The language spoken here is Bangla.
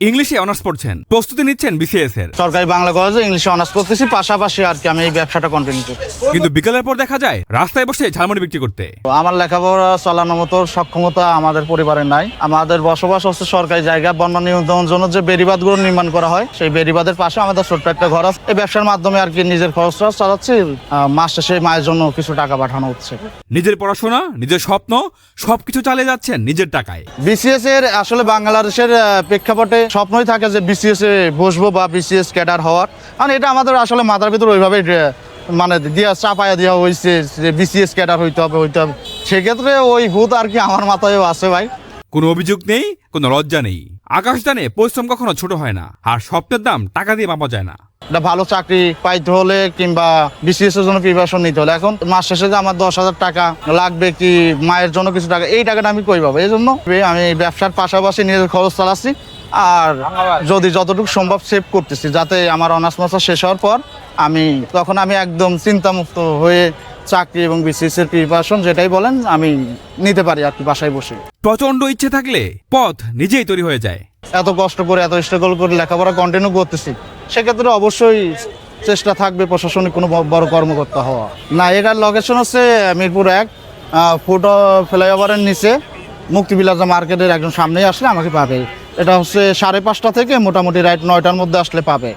ইংলিশে অনার্স পড়ছেন। প্রস্তুতি নিচ্ছেন বিসিএস এর সরকারি বাংলা কলেজে ইংলিশে অনার্স করতেছি পাশাপাশি আর কি আমি এই ব্যবসাটা কন্টিনিউ করি কিন্তু বিকেলের পর দেখা যায় রাস্তায় বসে ঝালমুড়ি বিক্রি করতে। তো আমার লেখাপড়া চালানোর মতো সক্ষমতা আমাদের পরিবারে নাই। আমাদের বসবাস হচ্ছে সরকারি জায়গা বন্যা নিয়ন্ত্রণের জন্য যে বেড়িবাঁধগুলো নির্মাণ করা হয় সেই বেড়িবাঁধের পাশে আমাদের ছোট্ট একটা ঘর আছে। এই ব্যবসার মাধ্যমে আর কি নিজের খরচটা চালাচ্ছি মাস শেষে মায়ের জন্য কিছু টাকা পাঠানো হচ্ছে। নিজের পড়াশোনা নিজের স্বপ্ন সবকিছু চালিয়ে যাচ্ছেন নিজের টাকায়। বিসিএস এর আসলে বাংলাদেশের প্রেক্ষাপটে স্বপ্নই থাকে যে বিসিএস এ বসবো বা বিসিএস ক্যাডার হওয়ার। কারণ এটা আমাদের আসলে মাথার ভিতর ওইভাবে মানে দিয়া চাপায়া দেওয়া হয়েছে যে বিসিএস ক্যাডার হইতে হবে হইতে হবে। সেক্ষেত্রে ওই ভূত আর কি আমার মাথায়ও আছে ভাই। কোনো অভিযোগ নেই কোনো লজ্জা নেই। আকাশ দানে পরিশ্রম কখনো ছোট হয় না আর স্বপ্নের দাম টাকা দিয়ে মাপা যায় না। একটা ভালো চাকরি পাইতে হলে কিংবা বিসিএস এর জন্য প্রিপারেশন নিতে হলে। এখন মাস শেষে যে আমার দশ হাজার টাকা লাগবে কি মায়ের জন্য কিছু টাকা এই টাকাটা আমি কই পাবো? এই জন্য আমি ব্যবসার পাশাপাশি নিজের খরচ চালাচ্ছি। আর যদি যতটুকু সম্ভব সেভ করতেছি যাতে আমার অনার্স মাস্টার শেষ হওয়ার পর আমি তখন আমি একদম চিন্তামুক্ত হয়ে চাকরি এবং বিসিএস এর প্রিপারেশন যেটাই বলেন আমি নিতে পারি আর কি বাসায় বসে। প্রচণ্ড ইচ্ছে থাকলে পথ নিজেই তৈরি হয়ে যায়। এত কষ্ট করে এত স্ট্রাগল করে লেখাপড়া কন্টিনিউ করতেছি সেক্ষেত্রে অবশ্যই চেষ্টা থাকবে প্রশাসনিক কোনো বড় কর্মকর্তা হওয়া। না এটার লোকেশন হচ্ছে মিরপুর এক ফুট ফ্লাইওভারের নিচে মুক্তি মুক্তিবিলাজা মার্কেটের একজন সামনেই আসলে আমাকে পাবে। এটা হচ্ছে সাড়ে পাঁচটা থেকে মোটামুটি রাইট নয়টার মধ্যে আসলে পাবে।